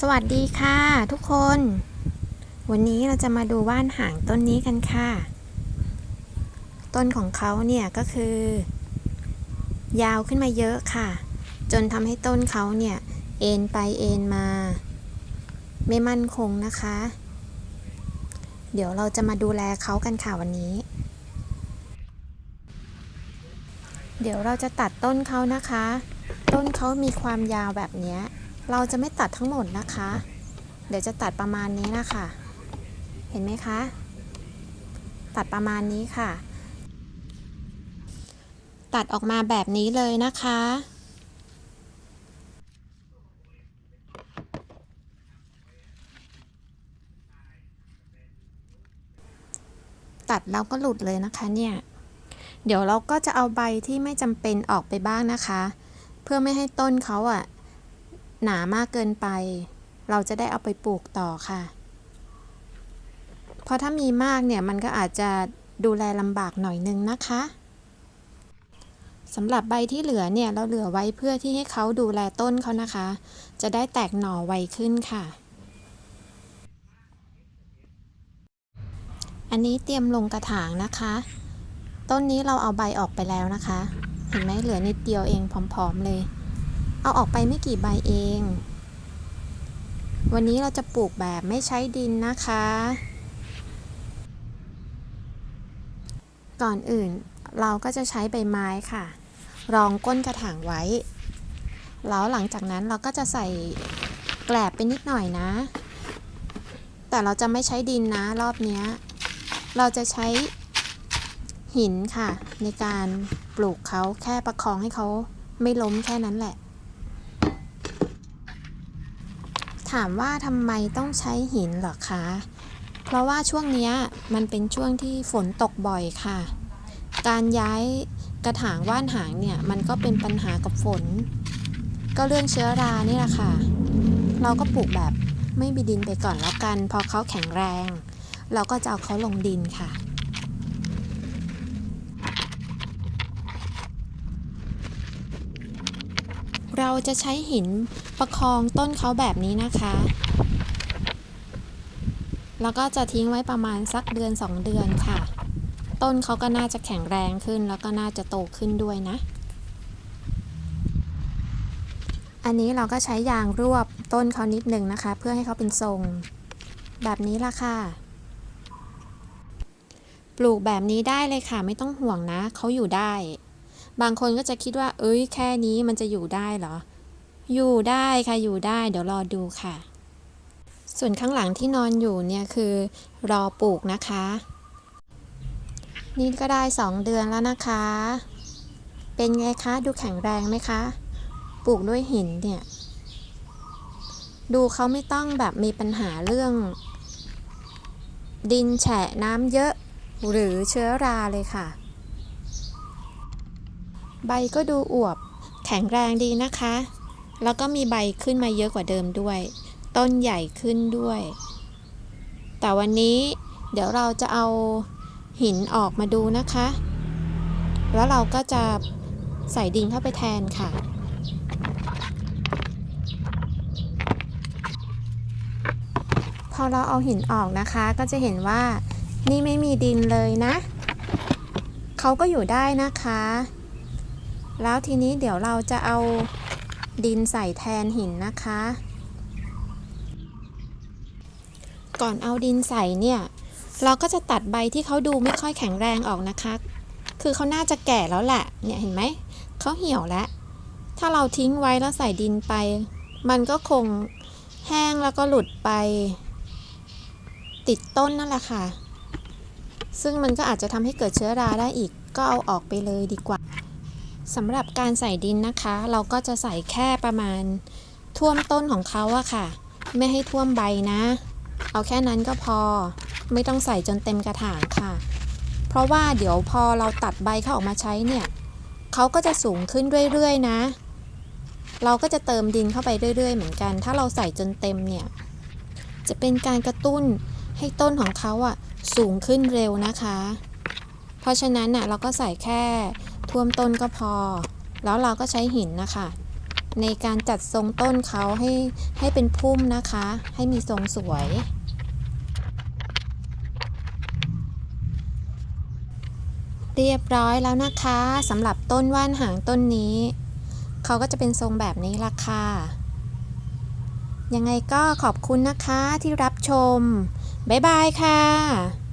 สวัสดีค่ะทุกคน วันนี้เราจะมาดูว่านหางต้นนี้กันค่ะ ต้นของเขาเนี่ยก็คือ ยาวขึ้นมาเยอะค่ะ จนทำให้ต้นเขาเนี่ยเอ็นไปเอ็นมา ไม่มั่นคงนะคะ เดี๋ยวเราจะมาดูแลเขากันค่ะวันนี้ เดี๋ยวเราจะตัดต้นเขานะคะ ต้นเขามีความยาวแบบนี้ เราจะไม่ตัดทั้งหมดนะคะ เดี๋ยวจะตัดประมาณนี้นะคะ เห็นไหมคะ ตัดประมาณนี้ค่ะ ตัดออกมาแบบนี้เลยนะคะตัดแล้วก็หลุดเลยนะคะเนี่ย เดี๋ยวเราก็จะเอาใบที่ไม่จำเป็นออกไปบ้างนะคะ เพื่อไม่ให้ต้นเขาอะ หนามากเกินไป เราจะได้เอาไปปลูกต่อค่ะ เพราะถ้ามีมากเนี่ยมันก็อาจจะดูแลลำบากหน่อยนึงนะคะสำหรับใบที่เหลือเนี่ยเราเหลือไว้เพื่อที่ให้เขาดูแลต้นเขานะคะ จะได้แตกหน่อไวขึ้นค่ะ อันนี้เตรียมลงกระถางนะคะ ต้นนี้เราเอาใบออกไปแล้วนะคะ เห็นไหมเหลือนิดเดียวเองผอมๆเลย เอาออกไปไม่กี่ใบเอง วันนี้เราจะปลูกแบบไม่ใช้ดินนะคะ ก่อนอื่นเราก็จะใช้ใบไม้ค่ะ รองก้นกระถางไว้ แล้วหลังจากนั้นเราก็จะใส่แกลบไปนิดหน่อยนะ แต่เราจะไม่ใช้ดินนะรอบนี้ เราจะใช้หินค่ะ ในการปลูกเขาแค่ประคองให้เขาไม่ล้มแค่นั้นแหละ ถามว่าทำไมต้องใช้หินเหรอคะ เพราะว่าช่วงนี้มันเป็นช่วงที่ฝนตกบ่อยค่ะ การย้ายกระถางว่านหางเนี่ยมันก็เป็นปัญหากับฝน ก็เรื่องเชื้อรานี่แหละค่ะ เราก็ปลูกแบบไม่มีดินไปก่อนแล้วกัน พอเขาแข็งแรง เราก็จะเอาเขาลงดินค่ะ เราจะใช้หินประคองต้นเขาแบบนี้นะคะ แล้วก็จะทิ้งไว้ประมาณสักเดือน 2 เดือนค่ะ ต้นเขาก็น่าจะแข็งแรงขึ้น แล้วก็น่าจะโตขึ้นด้วยนะ อันนี้เราก็ใช้ยางรวบต้นเขานิดหนึ่งนะคะ เพื่อให้เขาเป็นทรง แบบนี้ละค่ะปลูกแบบนี้ได้เลยค่ะ ไม่ต้องห่วงนะ เขาอยู่ได้ บางคนก็จะคิดว่า เอ้ยแค่นี้มันจะอยู่ได้เหรอ อยู่ได้ค่ะอยู่ได้ เดี๋ยวรอดูค่ะ ส่วนข้างหลังที่นอนอยู่เนี่ยคือ รอปลูกนะคะ นี่ก็ได้ 2 เดือนแล้วนะคะ เป็นไงคะดูแข็งแรงไหมคะ ปลูกด้วยหินเนี่ย ดูเขาไม่ต้องแบบมีปัญหาเรื่อง ดินแฉะน้ำเยอะหรือเชื้อราเลยค่ะ ใบก็ดูอวบ แข็งแรงดีนะคะ แล้วก็มีใบขึ้นมาเยอะกว่าเดิมด้วย ต้นใหญ่ขึ้นด้วย แต่วันนี้เดี๋ยวเราจะเอาหินออกมาดูนะคะ แล้วเราก็จะใส่ดินเข้าไปแทนค่ะพอเราเอาหินออกนะคะก็จะเห็นว่านี่ไม่มีดินเลยนะ เขาก็อยู่ได้นะคะ แล้วทีนี้เดี๋ยวเราจะเอาดินใส่แทนหินนะคะ ก่อนเอาดินใส่เนี่ย เราก็จะตัดใบที่เขาดูไม่ค่อยแข็งแรงออกนะคะ คือเขาน่าจะแก่แล้วแหละเนี่ยเห็นไหมเขาเหี่ยวแล้ว ถ้าเราทิ้งไว้แล้วใส่ดินไป มันก็คงแห้งแล้วก็หลุดไป ติดต้นนั่นแหละค่ะ ซึ่งมันก็อาจจะทำให้เกิดเชื้อราได้อีกก็เอาออกไปเลยดีกว่า สำหรับการใส่ดินนะคะ เราก็จะใส่แค่ประมาณท่วมต้นของเขาอะค่ะ ไม่ให้ท่วมใบนะ เอาแค่นั้นก็พอไม่ต้องใส่จนเต็มกระถางค่ะ เพราะว่าเดี๋ยวพอเราตัดใบเขาออกมาใช้เนี่ยเขาก็จะสูงขึ้นเรื่อยๆนะ เราก็จะเติมดินเข้าไปเรื่อย ๆ เหมือนกัน ถ้าเราใส่จนเต็มเนี่ย จะเป็นการกระตุ้นให้ต้นของเขาอะสูงขึ้นเร็วนะคะ เพราะฉะนั้นน่ะเราก็ใส่แค่ ท่วมต้นก็พอ แล้วเราก็ใช้หินนะคะ ในการจัดทรงต้นเขาให้ให้เป็นพุ่มนะคะ ให้มีทรงสวย เรียบร้อยแล้วนะคะสำหรับต้นว่านหางต้นนี้ เขาก็จะเป็นทรงแบบนี้ละค่ะยังไงก็ขอบคุณนะคะที่รับชม บ๊ายบายค่ะ